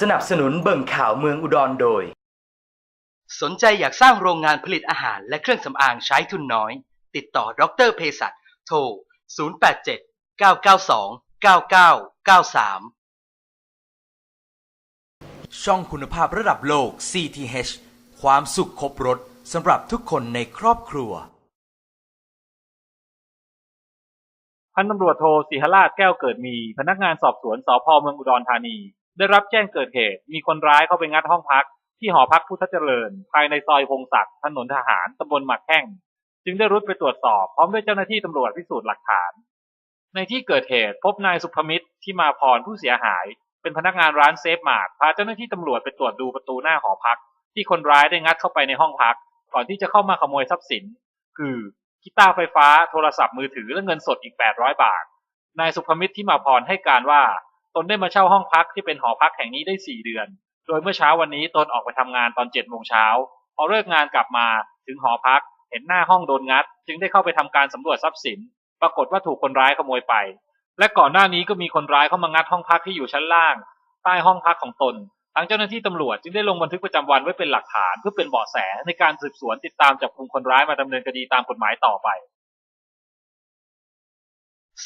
สนับสนุนเบิ่งข่าวเมืองอุดรโดย สนใจอยากสร้างโรงงานผลิตอาหารและเครื่องสำอางใช้ทุนน้อย ติดต่อดรเภสัชโทร 087 992 9993 ช่องคุณภาพระดับโลก CTH ความสุขครบรถสำหรับทุกคนในครอบครัว พันตำรวจโทศิหราชแก้วเกิดมี พนักงานสอบสวนสพเมืองอุดรธานี ได้รับแจ้งเกิดเหตุ มีคนร้ายเข้าไปงัดห้องพัก ที่หอพักพุทธเจริญ ภายในซอยพงศักดิ์ถนนทหารตำบลหมักแข้งจึงได้รุดไปตรวจสอบพร้อมด้วยเจ้าหน้าที่ตำรวจพิสูจน์หลักฐาน ในที่เกิดเหตุพบนายสุภมิตรที่มาพรผู้เสียหาย เป็นพนักงานร้านเซฟมาร์ทพาเจ้าหน้าที่ตำรวจไปตรวจดูประตูหน้าหอพัก ที่คนร้ายได้งัดเข้าไปในห้องพัก ก่อนที่จะเข้ามาขโมยทรัพย์สิน คือกีตาร์ไฟฟ้า โทรศัพท์มือถือและเงินสดอีก 800 บาท นายสุภมิตรที่มาพรให้การว่า ตนได้มาเช่าห้องพักที่เป็นหอพักแห่งนี้ได้4เดือน โดยเมื่อเช้าวันนี้ตนออกไปทำงานตอน7โมงเช้าพอเลิกงานกลับมาถึงหอพัก เห็นหน้าห้องโดนงัด จึงได้เข้าไปทำการสำรวจทรัพย์สิน ปรากฏว่าถูกคนร้ายขโมยไป และก่อนหน้านี้ก็มีคนร้ายเข้ามางัดห้องพักที่อยู่ชั้นล่าง ใต้ห้องพักของตนทางเจ้าหน้าที่ตำรวจจึงได้ลงบันทึกประจำวันไว้เป็นหลักฐานเพื่อเป็นเบาะแสในการสืบสวนติดตามจับกลุ่มคนร้ายมาดำเนินคดีตามกฎหมายต่อไป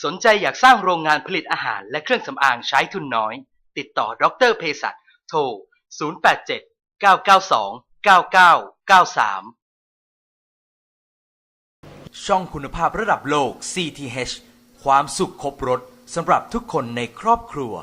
สนใจอยากสร้างโรงงานผลิตอาหารและเครื่องสำอางใช้ทุนน้อย ติดต่อดรเพศัตโทร 087 992 9993 ช่องคุณภาพระดับโลก CTH ความสุขครบรถสำหรับทุกคนในครอบครัว